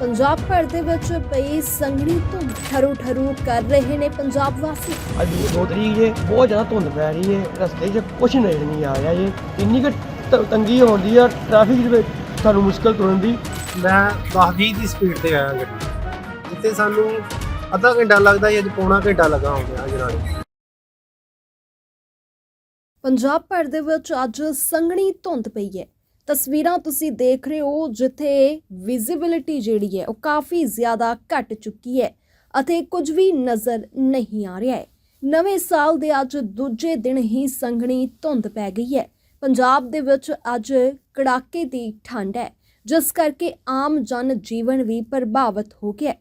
ਪੰਜਾਬ ਭਰ ਦੇ ਵਿੱਚ ਪਈ ਸੰਘਣੀ ਧੁੰਦ ਠਰੂ ਠਰੂ ਕਰ ਰਹੇ ਨੇ ਪੰਜਾਬ ਵਾਸੀ। ਅੱਜ ਦੋ ਤਰੀਕ ਜੇ ਬਹੁਤ ਜ਼ਿਆਦਾ ਧੁੰਦ ਪੈ ਰਹੀ ਹੈ ਰਸਤੇ 'ਚ ਕੁਛ ਨਜ਼ਰ ਨਹੀਂ ਆ ਰਿਹਾ ਜੇ। ਇੰਨੀ ਕੁ ਤ- ਤੰਗੀ ਹੁੰਦੀ ਆ ਟ੍ਰੈਫਿਕ ਦੇ ਵਿੱਚ ਸਾਨੂੰ ਮੁਸ਼ਕਲ ਤੁਰਨ ਦੀ। ਮੈਂ 10-20 ਦੀ ਸਪੀਡ ਤੇ ਆਇਆ ਗੱਡੀ। ਜਿੱਥੇ ਸਾਨੂੰ ਅੱਧਾ ਘੰਟਾ ਲੱਗਦਾ ਸੀ ਅੱਜ ਪੌਣਾ ਘੰਟਾ ਲੱਗਾ ਹੋ ਗਿਆ ਜਨਾਲੇ ਪੰਜਾਬ ਭਰ ਦੇ ਵਿੱਚ ਅੱਜ ਸੰਘਣੀ ਧੁੰਦ ਪਈ ਹੈ। ਤਸਵੀਰਾਂ ਤੁਸੀਂ ਦੇਖ ਰਹੇ ਹੋ ਜਿੱਥੇ ਵਿਜ਼ਿਬਿਲਿਟੀ ਜਿਹੜੀ ਹੈ ਉਹ ਕਾਫੀ ਜ਼ਿਆਦਾ ਘਟ ਚੁੱਕੀ ਹੈ ਅਤੇ ਕੁਝ ਵੀ ਨਜ਼ਰ ਨਹੀਂ ਆ ਰਿਹਾ ਹੈ। ਨਵੇਂ ਸਾਲ ਦੇ ਅੱਜ ਦੂਜੇ ਦਿਨ ਹੀ ਸੰਘਣੀ ਧੁੰਦ ਪੈ ਗਈ ਹੈ। ਪੰਜਾਬ ਦੇ ਵਿੱਚ ਅੱਜ ਕੜਾਕੇ ਦੀ ਠੰਡ ਹੈ, ਜਿਸ ਕਰਕੇ ਆਮ ਜਨ ਜੀਵਨ ਵੀ ਪ੍ਰਭਾਵਿਤ ਹੋ ਗਿਆ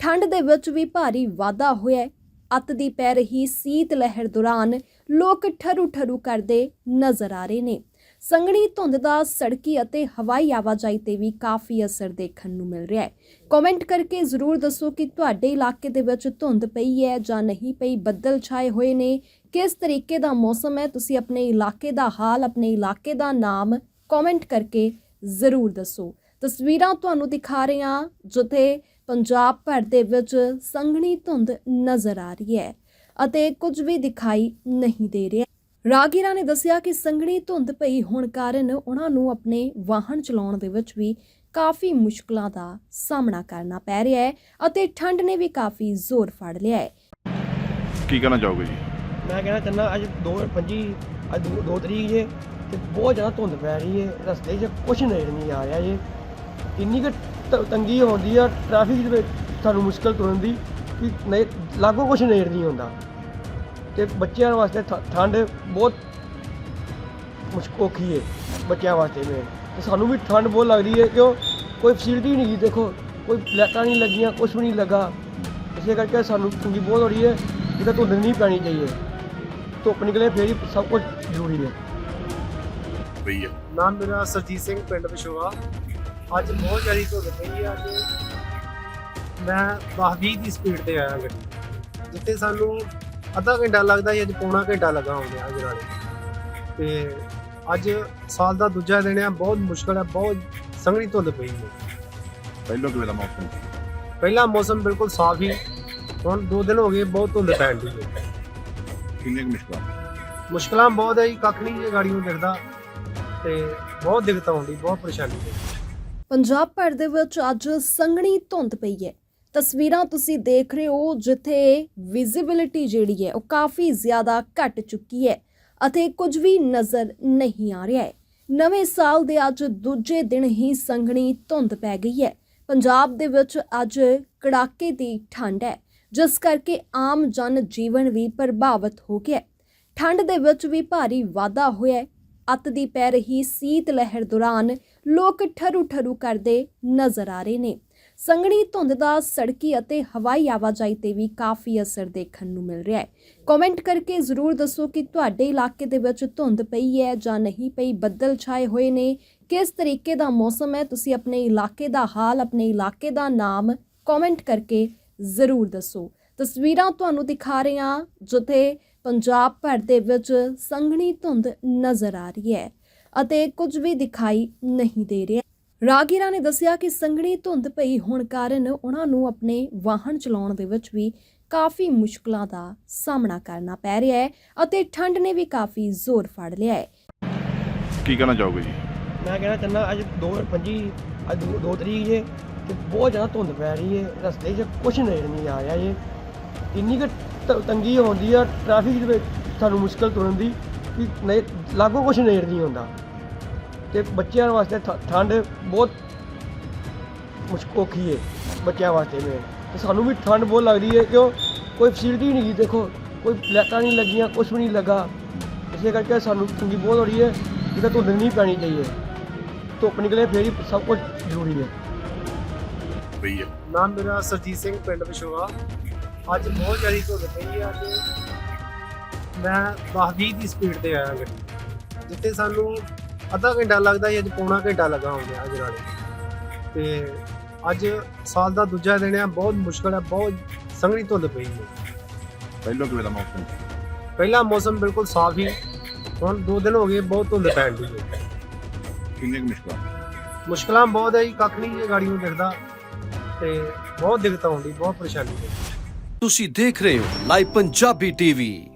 ਠੰਡ ਦੇ ਵਿੱਚ ਵੀ ਭਾਰੀ ਵਾਧਾ ਹੋਇਆ ਹੈ। ਅੱਤ ਦੀ ਪੈ ਰਹੀ ਸੀਤ ਲਹਿਰ ਦੌਰਾਨ ਲੋਕ ਠਰੂ ਠਰੂ ਕਰਦੇ ਨਜ਼ਰ ਆ ਰਹੇ ਨੇ। ਸੰਘਣੀ ਧੁੰਦ ਦਾ ਸੜਕੀ ਅਤੇ ਹਵਾਈ ਆਵਾਜਾਈ ਤੇ ਵੀ ਕਾਫੀ ਅਸਰ ਦੇਖਣ ਨੂੰ ਮਿਲ ਰਿਹਾ ਹੈ। ਕਮੈਂਟ ਕਰਕੇ ਜ਼ਰੂਰ ਦੱਸੋ ਕਿ ਤੁਹਾਡੇ ਇਲਾਕੇ ਦੇ ਵਿੱਚ ਧੁੰਦ ਪਈ ਹੈ ਜਾਂ ਨਹੀਂ ਪਈ, ਬੱਦਲ ਛਾਏ ਹੋਏ ਨੇ, ਕਿਸ ਤਰੀਕੇ ਦਾ ਮੌਸਮ ਹੈ, ਤੁਸੀਂ ਆਪਣੇ ਇਲਾਕੇ ਦਾ ਹਾਲ, ਆਪਣੇ ਇਲਾਕੇ ਦਾ ਨਾਮ ਕਮੈਂਟ ਕਰਕੇ ਜ਼ਰੂਰ ਦੱਸੋ। ਤਸਵੀਰਾਂ ਤੁਹਾਨੂੰ ਦਿਖਾ ਰਹੇ ਹਾਂ, ਜਿੱਥੇ ਪੰਜਾਬ ਭਰ ਦੇ ਵਿੱਚ ਸੰਘਣੀ ਧੁੰਦ ਨਜ਼ਰ ਆ ਰਹੀ ਹੈ ਅਤੇ ਕੁਝ ਵੀ ਦਿਖਾਈ ਨਹੀਂ ਦੇ ਰਿਹਾ। ਰਾਗੀਰਾ ਨੇ ਦੱਸਿਆ ਕਿ ਸੰਘਣੀ ਧੁੰਦ ਪਈ ਹੋਣ ਕਾਰਨ ਉਹਨਾਂ ਨੂੰ ਆਪਣੇ ਵਾਹਨ ਚਲਾਉਣ ਦੇ ਵਿੱਚ ਵੀ ਕਾਫੀ ਮੁਸ਼ਕਲਾਂ ਦਾ ਸਾਹਮਣਾ ਕਰਨਾ ਪੈ ਰਿਹਾ ਹੈ ਅਤੇ ਠੰਡ ਨੇ ਵੀ ਕਾਫੀ ਜ਼ੋਰ ਫੜ ਲਿਆ ਹੈ। ਕੀ ਕਹਿਣਾ ਚਾਹੋਗੇ ਜੀ? ਮੈਂ ਕਹਿਣਾ ਚਾਹੁੰਦਾ ਅੱਜ 2:25 ਅੱਜ ਦੋ- ਦੋ ਤਰੀਕ ਜੇ ਤੇ ਬਹੁਤ ਜ਼ਿਆਦਾ ਧੁੰਦ ਪੈ ਰਹੀ ਹੈ ਰਸਤੇ 'ਚ ਕੁਛ ਨਜ਼ਰ ਨਹੀਂ ਆ ਰਿਹਾ ਜੇ। ਇੰਨੀ ਕੁ ਤੰਗੀ ਹੁੰਦੀ ਆ ਟ੍ਰੈਫਿਕ ਦੇ ਵਿੱਚ ਸਾਨੂੰ ਮੁਸ਼ਕਲ ਤੁਰਨ ਦੀ ਕਿ ਨਹੀਂ ਲਾਗੋ ਕੁਛ ਨਜ਼ਰ ਨਹੀਂ ਆਉਂਦਾ। ਤੇ ਬੱਚਿਆਂ ਵਾਸਤੇ ਠ- ਠੰਡ ਬਹੁਤ ਮੁਸ਼ਕ ਔਖੀ ਹੈ ਬੱਚਿਆਂ ਵਾਸਤੇ ਮੈਂ ਤੇ ਸਾਨੂੰ ਵੀ ਠੰਡ ਬਹੁਤ ਲੱਗਦੀ ਹੈ ਕਿਉਂ? ਕੋਈ ਫੈਸਿਲਿਟੀ ਨਹੀਂ ਗੀ ਦੇਖੋ। ਕੋਈ ਲਾਈਟਾਂ ਨਹੀਂ ਲੱਗੀਆਂ ਕੁਛ ਵੀ ਨਹੀਂ ਲੱਗਾ। ਇਸੇ ਕਰਕੇ ਸਾਨੂੰ ਤੰਗੀ ਬਹੁਤ ਹੋ ਰਹੀ ਹੈ ਜਿਹਦਾ ਧੁੰਦ ਨਹੀਂ ਪੈਣੀ ਚਾਹੀਏ। ਧੁੱਪ ਨਿਕਲੇ ਫੇਰ ਹੀ ਸਭ ਕੁਝ ਜ਼ਰੂਰੀ ਹੈ ਪਈ ਹੈ ਨਾਮ ਮੇਰਾ ਸਰਜੀਤ ਸਿੰਘ ਪਿੰਡ ਵਿਸ਼ੋਆ ਅੱਜ ਬਹੁਤ ਜ਼ਿਆਦਾ ਧੁੰਦ ਪਈ ਹੈ ਅੱਜ ਮੈਂ 10-20 ਦੀ ਸਪੀਡ ਤੇ ਆਇਆ ਗੱਡੀ। ਜਿੱਥੇ ਸਾਨੂੰ ਅੱਧਾ ਘੰਟਾ ਲੱਗਦਾ ਸੀ ਅੱਜ ਪੌਣਾ ਘੰਟਾ ਲੱਗਾ ਹੋ ਗਿਆ ਜਨਾਲੇ ਤੇ ਅੱਜ ਸਾਲ ਦਾ ਦੂਜਾ ਦਿਨ ਹੈ ਬਹੁਤ ਮੁਸ਼ਕਲ ਹੈ ਬਹੁਤ ਸੰਘਣੀ ਧੁੰਦ ਪਈ ਹੈ ਪਹਿਲਾਂ ਕਿਵੇਂ ਦਾ ਮੌਸਮ ਸੀ? ਪਹਿਲਾ ਮੌਸਮ ਬਿਲਕੁਲ ਸਾਫ਼ ਹੀ ਹੁਣ ਦੋ ਦਿਨ ਹੋ ਗਏ ਬਹੁਤ ਧੁੰਦ ਪੈਣ ਦੀ। ਹੈ ਕਿੰਨੀਆਂ ਕੁ ਮੁਸ਼ਕਲਾਂ? ਮੁਸ਼ਕਲਾਂ ਬਹੁਤ ਹੈ ਜੀ ਕੱਖ ਨਹੀਂ ਜੇ ਗਾੜੀ ਨੂੰ ਦਿਖਦਾ। ਤੇ ਬਹੁਤ ਦਿੱਕਤ ਆਉਂਦੀ ਬਹੁਤ ਪਰੇਸ਼ਾਨੀ। ਹੈ ਪੰਜਾਬ ਭਰ ਦੇ ਵਿੱਚ ਅੱਜ ਸੰਘਣੀ ਧੁੰਦ ਪਈ ਹੈ। ਤਸਵੀਰਾਂ ਤੁਸੀਂ ਦੇਖ ਰਹੇ ਹੋ ਜਿੱਥੇ ਵਿਜ਼ਿਬਿਲਿਟੀ ਜਿਹੜੀ ਹੈ ਉਹ ਕਾਫੀ ਜ਼ਿਆਦਾ ਘਟ ਚੁੱਕੀ ਹੈ ਅਤੇ ਕੁਝ ਵੀ ਨਜ਼ਰ ਨਹੀਂ ਆ ਰਿਹਾ ਹੈ। ਨਵੇਂ ਸਾਲ ਦੇ ਅੱਜ ਦੂਜੇ ਦਿਨ ਹੀ ਸੰਘਣੀ ਧੁੰਦ ਪੈ ਗਈ ਹੈ। ਪੰਜਾਬ ਦੇ ਵਿੱਚ ਅੱਜ ਕੜਾਕੇ ਦੀ ਠੰਡ ਹੈ, ਜਿਸ ਕਰਕੇ ਆਮ ਜਨ ਜੀਵਨ ਵੀ ਪ੍ਰਭਾਵਿਤ ਹੋ ਗਿਆ ਠੰਡ ਦੇ ਵਿੱਚ ਵੀ ਭਾਰੀ ਵਾਧਾ ਹੋਇਆ ਅੱਤ ਦੀ ਪੈ ਰਹੀ ਸੀਤ ਲਹਿਰ ਦੌਰਾਨ ਲੋਕ ਠਰੂ ਠਰੂ ਕਰਦੇ ਨਜ਼ਰ ਆ ਰਹੇ ਨੇ। ਸੰਘਣੀ ਧੁੰਦ ਦਾ ਸੜਕੀ ਅਤੇ ਹਵਾਈ ਆਵਾਜਾਈ ਤੇ ਵੀ ਕਾਫੀ ਅਸਰ ਦੇਖਣ ਨੂੰ ਮਿਲ ਰਿਹਾ ਹੈ। ਕਮੈਂਟ ਕਰਕੇ ਜ਼ਰੂਰ ਦੱਸੋ ਕਿ ਤੁਹਾਡੇ ਇਲਾਕੇ ਦੇ ਵਿੱਚ ਧੁੰਦ ਪਈ ਹੈ ਜਾਂ ਨਹੀਂ ਪਈ, ਬੱਦਲ ਛਾਏ ਹੋਏ ਨੇ। ਕਿਸ ਤਰੀਕੇ ਦਾ ਮੌਸਮ ਹੈ? ਤੁਸੀਂ ਆਪਣੇ ਇਲਾਕੇ ਦਾ ਹਾਲ, ਆਪਣੇ ਇਲਾਕੇ ਦਾ ਨਾਮ ਕਮੈਂਟ ਕਰਕੇ ਜ਼ਰੂਰ ਦੱਸੋ। ਤਸਵੀਰਾਂ ਤੁਹਾਨੂੰ ਦਿਖਾ ਰਹੇ ਹਾਂ, ਜਿੱਥੇ ਪੰਜਾਬ ਭਰ ਦੇ ਵਿੱਚ ਸੰਘਣੀ ਧੁੰਦ ਨਜ਼ਰ ਆ ਰਹੀ ਹੈ ਅਤੇ ਕੁਝ ਵੀ ਦਿਖਾਈ ਨਹੀਂ ਦੇ ਰਿਹਾ। ਰਾਗੀਰਾ ਨੇ ਦੱਸਿਆ ਕਿ ਸੰਘਣੀ ਧੁੰਦ ਪਈ ਹੋਣ ਕਾਰਨ ਉਹਨਾਂ ਨੂੰ ਆਪਣੇ ਵਾਹਨ ਚਲਾਉਣ ਦੇ ਵਿੱਚ ਵੀ ਕਾਫੀ ਮੁਸ਼ਕਲਾਂ ਦਾ ਸਾਹਮਣਾ ਕਰਨਾ ਪੈ ਰਿਹਾ ਹੈ ਅਤੇ ਠੰਡ ਨੇ ਵੀ ਕਾਫੀ ਜ਼ੋਰ ਫੜ ਲਿਆ ਹੈ। ਕੀ ਕਹਿਣਾ ਚਾਹੋਗੇ ਜੀ? ਮੈਂ ਕਹਿਣਾ ਚਾਹੁੰਦਾ ਅੱਜ 2:25 ਅੱਜ ਦੋ- ਦੋ ਤਰੀਕ ਜੇ ਤੇ ਬਹੁਤ ਜ਼ਿਆਦਾ ਧੁੰਦ ਪੈ ਰਹੀ ਹੈ ਰਸਤੇ 'ਚ ਕੁਛ ਨਜ਼ਰ ਨਹੀਂ ਆ ਰਿਹਾ ਜੇ। ਇੰਨੀ ਕੁ ਤੰਗੀ ਹੁੰਦੀ ਆ ਟ੍ਰੈਫਿਕ ਦੇ ਵਿੱਚ ਸਾਨੂੰ ਮੁਸ਼ਕਲ ਤੁਰਨ ਦੀ ਕਿ ਲਾਗੋ ਕੁਛ ਨਜ਼ਰ ਨਹੀਂ ਆਉਂਦਾ। ਤੇ ਬੱਚਿਆਂ ਵਾਸਤੇ ਠ- ਠੰਡ ਬਹੁਤ ਮੁਸ਼ਕ ਔਖੀ ਹੈ ਬੱਚਿਆਂ ਵਾਸਤੇ ਮੈਂ ਤੇ ਸਾਨੂੰ ਵੀ ਠੰਡ ਬਹੁਤ ਲੱਗਦੀ ਹੈ ਕਿਉਂ? ਕੋਈ ਫੈਸਿਲਿਟੀ ਨਹੀਂ ਗੀ ਦੇਖੋ ਕੋਈ ਲਾਈਟਾਂ ਨਹੀਂ ਲੱਗੀਆਂ ਕੁਛ ਵੀ ਨਹੀਂ ਲੱਗਾ। ਇਸੇ ਕਰਕੇ ਸਾਨੂੰ ਤੰਗੀ ਬਹੁਤ ਹੋ ਰਹੀ ਹੈ ਜਿਹਦਾ ਧੁੰਦ ਨਹੀਂ ਪੈਣੀ ਚਾਹੀਏ। ਧੁੱਪ ਨਿਕਲੇ ਫੇਰ ਹੀ ਸਭ ਕੁਝ ਜ਼ਰੂਰੀ ਹੈ ਪਈ ਹੈ ਨਾਮ ਮੇਰਾ ਸਰਜੀਤ ਸਿੰਘ ਪਿੰਡ ਵਿਸ਼ੋਆ ਅੱਜ ਬਹੁਤ ਜ਼ਿਆਦਾ ਧੁੰਦ ਪਈ ਹੈ ਅੱਜ ਮੈਂ 10-20 ਦੀ ਸਪੀਡ ਤੇ ਆਇਆ ਗੱਡੀ। ਜਿੱਥੇ ਸਾਨੂੰ ਅੱਧਾ ਘੰਟਾ ਲੱਗਦਾ ਸੀ ਅੱਜ ਪੌਣਾ ਘੰਟਾ ਲੱਗਾ ਹੋ ਗਿਆ ਜਨਾਲੇ ਤੇ ਅੱਜ ਸਾਲ ਦਾ ਦੂਜਾ ਦਿਨ ਹੈ ਬਹੁਤ ਮੁਸ਼ਕਲ ਹੈ ਬਹੁਤ ਸੰਘਣੀ ਧੁੰਦ ਪਈ ਹੈ ਪਹਿਲਾਂ ਕਿਵੇਂ ਦਾ ਮੌਸਮ ਸੀ? ਪਹਿਲਾ ਮੌਸਮ ਬਿਲਕੁਲ ਸਾਫ਼ ਹੀ ਹੁਣ ਦੋ ਦਿਨ ਹੋ ਗਏ ਬਹੁਤ ਧੁੰਦ ਪੈਣ ਦੀ ਹੈ ਕਿੰਨੀਆਂ ਕੁ ਮੁਸ਼ਕਲਾਂ? ਮੁਸ਼ਕਲਾਂ ਬਹੁਤ ਹੈ ਜੀ ਕੱਖ ਨਹੀਂ ਜੇ ਗਾੜੀ ਨੂੰ ਦਿਖਦਾ। ਤੇ ਬਹੁਤ ਦਿੱਕਤ ਆਉਂਦੀ ਬਹੁਤ ਪਰੇਸ਼ਾਨੀ। ਹੈ ਤੁਸੀਂ ਦੇਖ ਰਹੇ ਹੋ ਲਾਈਵ ਪੰਜਾਬੀ ਟੀਵੀ।